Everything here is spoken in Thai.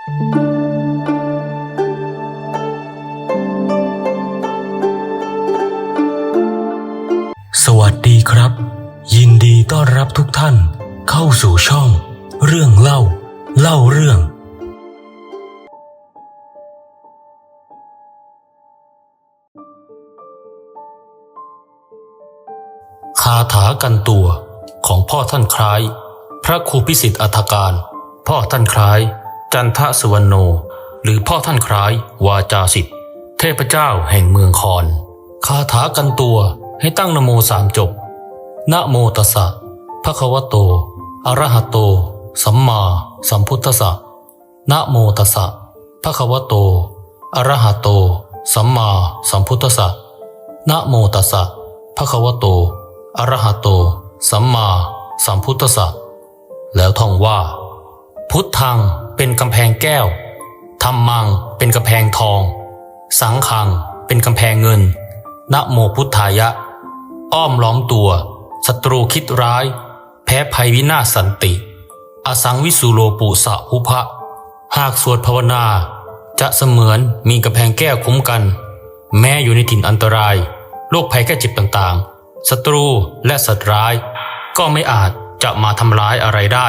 สวัสดีครับ ยินดีต้อนรับทุกท่านเข้าสู่ช่อง เรื่องเล่า เล่าเรื่อง คาถากันตัวของพ่อท่านคล้าย พระครูพิสิทธิ์อัฐการ พ่อท่านคล้าย จันทสุวรรณโน หรือพ่อท่านคล้าย วาจาสิทธิ์เทพเจ้าแห่งเมืองคอนคาถากันตัวให้ตั้งนโมสามจบนะโมตัสสะภะคะวะโตอะระหะโต สัมมาสัมพุทธัสสะนะโมตัสสะภะคะวะโตอะระหะโต สัมมาสัมพุทธัสสะนะโมตัสสะภะคะวะโตอะระหะโต สัมมาสัมพุทธัสสะแล้วท่องว่า พุทธัง เป็นกำแพงแก้วธรรมัง เป็นกำแพงทอง สังขัง เป็นกำแพงเงินนะโมพุทธายะ อ้อมล้อมตัวศัตรูคิดร้าย แพ้ภัยวินาศสันติ อสังวิสุโลปุสะภุพะ หากสวดภาวนา จะเสมือนมีกำแพงแก้วคุ้มกัน แม้อยู่ในถิ่นอันตรายโรคภัยแก้เจ็บต่างๆศัตรูและสัตว์ร้าย ก็ไม่อาจจะมาทำร้ายอะไรได้